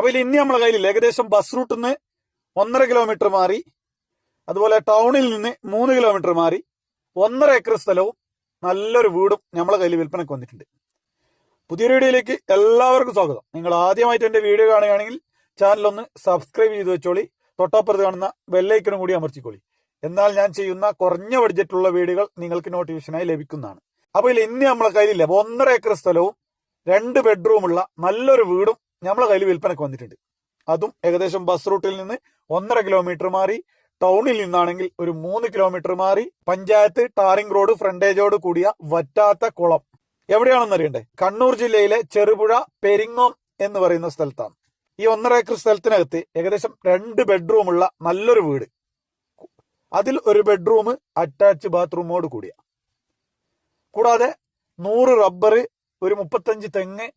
അപ്പൊ ഇതിൽ ഇനി നമ്മളെ കയ്യിൽ ഏകദേശം ബസ് റൂട്ടിൽ നിന്ന് ഒന്നര കിലോമീറ്റർ മാറി അതുപോലെ ടൗണിൽ നിന്ന് മൂന്ന് കിലോമീറ്റർ മാറി ഒന്നര ഏക്കർ സ്ഥലവും നല്ലൊരു വീടും നമ്മളെ കയ്യിൽ വിൽപ്പനയ്ക്ക് വന്നിട്ടുണ്ട്. പുതിയൊരു വീഡിയോയിലേക്ക് എല്ലാവർക്കും സ്വാഗതം. നിങ്ങൾ ആദ്യമായിട്ട് എന്റെ വീഡിയോ കാണുകയാണെങ്കിൽ ചാനൽ ഒന്ന് സബ്സ്ക്രൈബ് ചെയ്ത് വെച്ചോളി. തൊട്ടപ്പുറത്ത് കാണുന്ന ബെല്ലൈക്കനും കൂടി അമർത്തിക്കോളി. എന്നാൽ ഞാൻ ചെയ്യുന്ന കുറഞ്ഞ ബഡ്ജറ്റുള്ള വീടുകൾ നിങ്ങൾക്ക് നോട്ടിഫിക്കേഷനായി ലഭിക്കുന്നതാണ്. അപ്പൊ ഇതിൽ ഇന്ന് നമ്മളെ കയ്യിലില്ല. ഒന്നര ഏക്കർ സ്ഥലവും രണ്ട് ബെഡ്റൂമുള്ള നല്ലൊരു വീടും നമ്മളെ കയ്യിൽ വിൽപ്പനക്ക് വന്നിട്ടുണ്ട്. അതും ഏകദേശം ബസ് റൂട്ടിൽ നിന്ന് ഒന്നര കിലോമീറ്റർ മാറി ടൗണിൽ നിന്നാണെങ്കിൽ ഒരു മൂന്ന് കിലോമീറ്റർ മാറി പഞ്ചായത്ത് ടാറിംഗ് റോഡ് ഫ്രണ്ടേജോട് കൂടിയ വറ്റാത്ത കുളം. എവിടെയാണെന്ന് അറിയണ്ടേ? കണ്ണൂർ ജില്ലയിലെ ചെറുപുഴ പെരിങ്ങോം എന്ന് പറയുന്ന സ്ഥലത്താണ്. ഈ ഒന്നര ഏക്കർ സ്ഥലത്തിനകത്ത് ഏകദേശം രണ്ട് ബെഡ്റൂം ഉള്ള നല്ലൊരു വീട്. അതിൽ ഒരു ബെഡ്റൂം അറ്റാച്ച് ബാത്റൂമോട് കൂടിയ. കൂടാതെ നൂറ് റബ്ബർ ഒരു മുപ്പത്തഞ്ച് തെങ്ങ്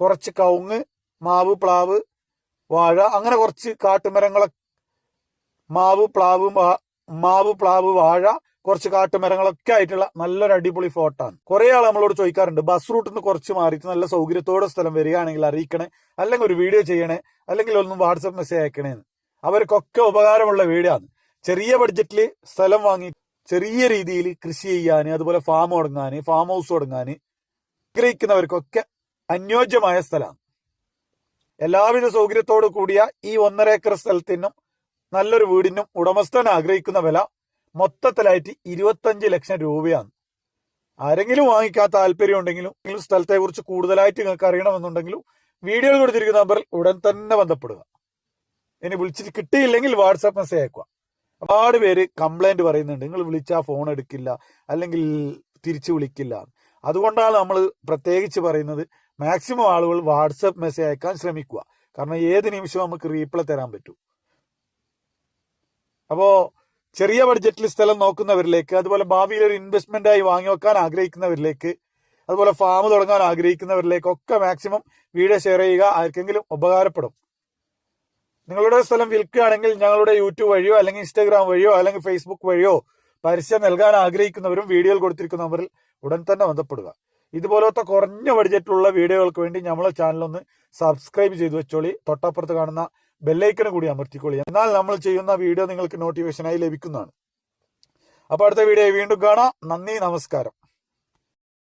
കുറച്ച് കവുങ്ങ് മാവ് പ്ലാവ് വാഴ അങ്ങനെ കുറച്ച് കാട്ടുമരങ്ങളെ മാവ് പ്ലാവ് മാവ് പ്ലാവ് വാഴ കുറച്ച് കാട്ടുമരങ്ങളൊക്കെ ആയിട്ടുള്ള നല്ലൊരു അടിപൊളി ഫോട്ടാണ് കുറെ ആൾ നമ്മളോട് ചോദിക്കാറുണ്ട് ബസ് റൂട്ടിൽ നിന്ന് കുറച്ച് മാറിയിട്ട് നല്ല സൗകര്യത്തോടെ സ്ഥലം വരികയാണെങ്കിൽ അറിയിക്കണേ? അല്ലെങ്കിൽ ഒരു വീഡിയോ ചെയ്യണേ? അല്ലെങ്കിൽ ഒന്നും വാട്സപ്പ് മെസ്സേജ് അയക്കണേന്ന് അവർക്കൊക്കെ ഉപകാരമുള്ള വീഡിയോ ആണ്. ചെറിയ ബഡ്ജറ്റിൽ സ്ഥലം വാങ്ങി ചെറിയ രീതിയിൽ കൃഷി ചെയ്യാൻ അതുപോലെ ഫാം തുടങ്ങാൻ ഫാം ഹൗസ് തുടങ്ങാൻ ആഗ്രഹിക്കുന്നവർക്കൊക്കെ അനുയോജ്യമായ സ്ഥലമാണ്. എല്ലാവിധ സൗകര്യത്തോടു കൂടിയ ഈ ഒന്നര ഏക്കർ സ്ഥലത്തിനും നല്ലൊരു വീടിനും ഉടമസ്ഥൻ ആഗ്രഹിക്കുന്ന വില മൊത്തത്തിലായിട്ട് ഇരുപത്തഞ്ച് ലക്ഷം രൂപയാണ്. ആരെങ്കിലും വാങ്ങിക്കാൻ താല്പര്യം ഉണ്ടെങ്കിലും സ്ഥലത്തെ കുറിച്ച് കൂടുതലായിട്ട് നിങ്ങൾക്ക് അറിയണമെന്നുണ്ടെങ്കിലും വീഡിയോയിൽ കൊടുത്തിരിക്കുന്ന നമ്പറിൽ ഉടൻ തന്നെ ബന്ധപ്പെടുക. ഇനി വിളിച്ചിട്ട് കിട്ടിയില്ലെങ്കിൽ വാട്സാപ്പ് മെസ്സേജ് അയക്കുക. ഒരുപാട് പേര് കംപ്ലൈന്റ് പറയുന്നുണ്ട്. നിങ്ങൾ വിളിച്ചാൽ ഫോൺ എടുക്കില്ല. അല്ലെങ്കിൽ തിരിച്ചു വിളിക്കില്ല. അതുകൊണ്ടാണ് നമ്മൾ പ്രത്യേകിച്ച് പറയുന്നത്. മാക്സിമം ആളുകൾ വാട്സപ്പ് മെസ്സേജ് അയക്കാൻ ശ്രമിക്കുക. കാരണം ഏത് നിമിഷവും നമുക്ക് റീപ്ലൈ തരാൻ പറ്റും. അപ്പോ ചെറിയ ബഡ്ജറ്റിൽ സ്ഥലം നോക്കുന്നവരിലേക്ക് അതുപോലെ ഭാവിയിൽ ഒരു ഇൻവെസ്റ്റ്മെന്റ് ആയി വാങ്ങി വെക്കാൻ ആഗ്രഹിക്കുന്നവരിലേക്ക് അതുപോലെ ഫാം തുടങ്ങാൻ ആഗ്രഹിക്കുന്നവരിലേക്ക് ഒക്കെ മാക്സിമം വീഡിയോ ഷെയർ ചെയ്യുക. ആർക്കെങ്കിലും ഉപകാരപ്പെടും. നിങ്ങളുടെ സ്ഥലം വിൽക്കുകയാണെങ്കിൽ ഞങ്ങളുടെ യൂട്യൂബ് വഴിയോ അല്ലെങ്കിൽ ഇൻസ്റ്റാഗ്രാം വഴിയോ അല്ലെങ്കിൽ ഫേസ്ബുക്ക് വഴിയോ പരസ്യം നൽകാൻ ആഗ്രഹിക്കുന്നവരും വീഡിയോയിൽ കൊടുത്തിരിക്കുന്ന നമ്പറിൽ ഉടൻ തന്നെ ബന്ധപ്പെടുക. ഇതുപോലത്തെ കുറഞ്ഞ ബഡ്ജറ്റിലുള്ള വീഡിയോകൾക്ക് വേണ്ടി നമ്മളെ ഒന്ന് സബ്സ്ക്രൈബ് ചെയ്തു വെച്ചോളി. തൊട്ടപ്പുറത്ത് കാണുന്ന ബെല്ലൈക്കന് കൂടി അമർത്തിക്കോളി. എന്നാൽ നമ്മൾ ചെയ്യുന്ന വീഡിയോ നിങ്ങൾക്ക് നോട്ടിഫിക്കേഷനായി ലഭിക്കുന്നതാണ്. അപ്പൊ അടുത്ത വീഡിയോ വീണ്ടും കാണാം. നന്ദി നമസ്കാരം.